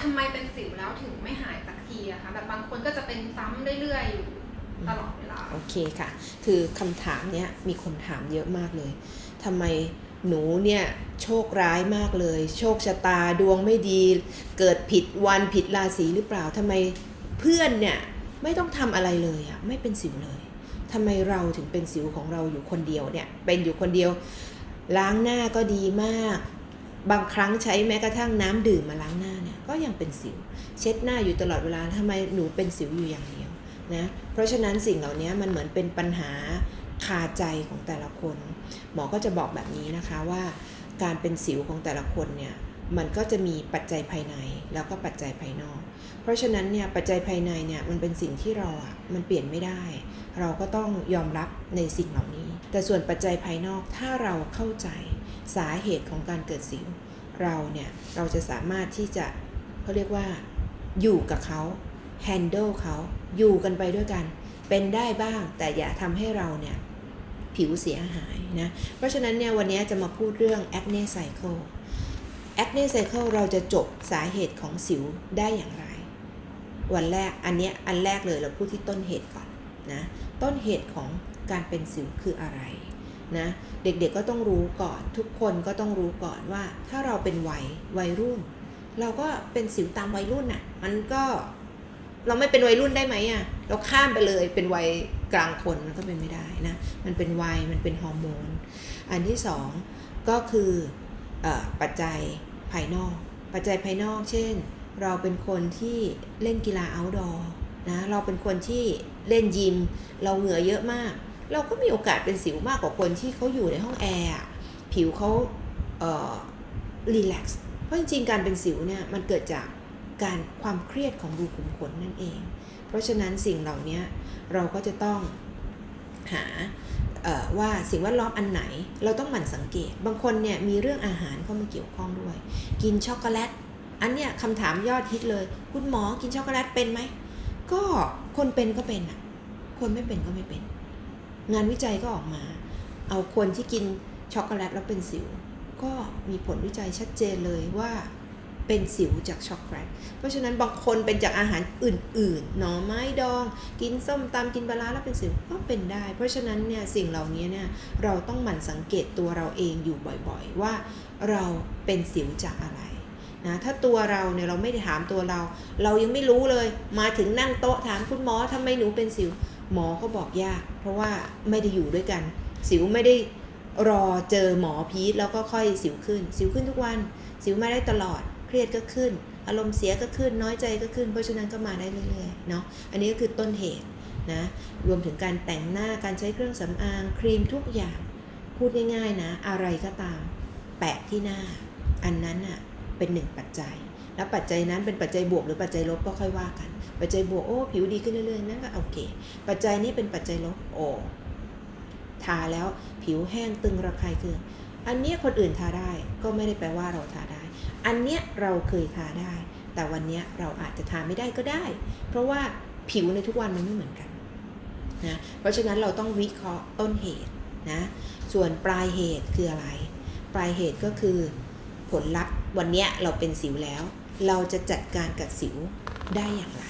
ทำไมเป็นสิวแล้วถึงไม่หายสักทีอะคะแบบบางคนก็จะเป็นซ้ำเรื่อยๆอยู่ตลอดเวลา โอเคค่ะ คือคำถามเนี้ยมีคนถามเยอะมากเลย ทำไมหนูเนี่ยโชคร้ายมากเลย โชคชะตาดวงไม่ดี เกิดผิดวันผิดราศีหรือเปล่า ทำไมเพื่อนเนี่ยไม่ต้องทำอะไรเลยอะไม่เป็นสิวเลยทำไมเราถึงเป็นสิวของเราอยู่คนเดียวเนี่ย เป็นอยู่คนเดียว ล้างหน้าก็ดีมาก บางครั้งใช้แม้กระทั่งน้ำดื่มมาล้างหน้าเนี่ยก็ยังเป็นสิว เช็ดหน้าอยู่ตลอดเวลาทำไมหนูเป็นสิวอยู่อย่างเดียวนะเพราะฉะนั้นสิ่งเหล่านี้มันเหมือนเป็นปัญหาคาใจของแต่ละคน หมอก็จะบอกแบบนี้นะคะว่าการเป็นสิวของแต่ละคนเนี่ยมันก็จะมีปัจจัยภายในแล้วก็ปัจจัยภายนอก เพราะฉะนั้นเนี่ยปัจจัยภายในเนี่ยมันเป็นสิ่งที่เราอะมันเปลี่ยนไม่ได้ เราก็ต้องยอมรับในสิ่งเหล่านี้ แต่ส่วนปัจจัยภายนอกถ้าเราเข้าใจ สาเหตุของการเกิดสิวเราเนี่ย เราจะสามารถที่จะเขาเรียกว่า อยู่กับเขา handle เขาอยู่กันไปด้วยกัน เป็นได้บ้างแต่อย่าทำให้เราเนี่ย ผิวเสียหายนะ เพราะฉะนั้นเนี่ย วันนี้จะมาพูดเรื่อง acne cycle acne cycle เราจะจบสาเหตุของสิวได้อย่างไร วันแรกอันเนี้ยอันแรกเลยเราพูดที่ต้นเหตุก่อนนะ ต้นเหตุของการเป็นสิวคืออะไร นะเด็กๆก็ต้องรู้ก่อน ทุกคนก็ต้องรู้ก่อนว่า ถ้าเราเป็นวัยวัยรุ่น เราก็เป็นสิวตามวัยรุ่นน่ะ มันก็เราไม่เป็นวัยรุ่นได้ไหมอะเราข้ามไปเลยเป็นวัยกลางคนมันก็เป็นไม่ได้นะมันเป็นวัยมันเป็นฮอร์โมน อันที่สองก็คืออปัจจัยภายนอก ปัจจัยภายนอก เช่น เราเป็นคนที่เล่นกีฬา outdoor นะเราเป็นคนที่เล่นยิม เราเหงื่อเยอะมาก เราก็มีโอกาสเป็นสิวมากกว่าคนที่เขาอยู่ในห้องแอร์ผิวเขาเอ่อรีแลกซ์เพราะจริงๆการเป็นสิวเนี่ยมันเกิดจากการความเครียดของรูขุมขนนั่นเอง เพราะฉะนั้นสิ่งเหล่านี้เราก็จะต้องหาว่าสิ่งแวดล้อมอันไหนเราต้องหมั่นสังเกต บางคนเนี่ยมีเรื่องอาหารเข้ามาเกี่ยวข้องด้วย กินช็อกโกแลต อันเนี้ยคำถามยอดฮิตเลย คุณหมอกินช็อกโกแลตเป็นไหม ก็คนเป็นก็เป็นอะ คนไม่เป็นก็ไม่เป็น งานวิจัยก็ออกมา เอาคนที่กินช็อกโกแลตแล้วเป็นสิว ก็มีผลวิจัยชัดเจนเลยว่าเป็นสิวจากช็อกโกแลต เพราะฉะนั้นบางคนเป็นจากอาหารอื่นๆ หน่อไม้ดอง กินส้มตำกินปลาร้าแล้วเป็นสิวก็เป็นได้ เพราะฉะนั้นเนี่ยสิ่งเหล่านี้เนี่ยเราต้องหมั่นสังเกตตัวเราเองอยู่บ่อยๆ ว่าเราเป็นสิวจากอะไรนะถ้าตัวเราเนี่ยเราไม่ได้ถามตัวเรา เรายังไม่รู้เลย มาถึงนั่งโต๊ะถามคุณหมอทำไมหนูเป็นสิว หมอก็บอกยาก เพราะว่าไม่ได้อยู่ด้วยกัน สิวไม่ได้รอเจอหมอพีทแล้วก็ค่อยสิวขึ้น สิวขึ้นทุกวัน สิวมาได้ตลอด เครียดก็ขึ้น อารมณ์เสียก็ขึ้น น้อยใจก็ขึ้น เพราะฉะนั้นก็มาได้เรื่อยๆเนาะ อันนี้ก็คือต้นเหตุนะ รวมถึงการแต่งหน้า การใช้เครื่องสำอาง ครีมทุกอย่าง พูดง่ายๆนะ อะไรก็ตาม แปะที่หน้า อันนั้นอะเป็นหนึ่งปัจจัย แล้วปัจจัยนั้นเป็นปัจจัยบวกหรือปัจจัยลบก็ค่อยว่ากัน ปัจจัยบวกโอ้ผิวดีขึ้นเรื่อยๆนั่นก็โอเค ปัจจัยนี้เป็นปัจจัยลบโอ้ทาแล้วผิวแห้งตึงระคายเคืองอันนี้คนอื่นทาได้ก็ไม่ได้แปลว่าเราทาได้ อันเนี้ยเราเคยทาได้ แต่วันเนี้ยเราอาจจะทาไม่ได้ก็ได้ เพราะว่าผิวในทุกวันมันไม่เหมือนกันนะเพราะฉะนั้นเราต้องวิเคราะห์ต้นเหตุนะส่วนปลายเหตุคืออะไร ปลายเหตุก็คือผลลัพธ์วันนี้เราเป็นสิวแล้ว เราจะจัดการกับสิวได้อย่างไร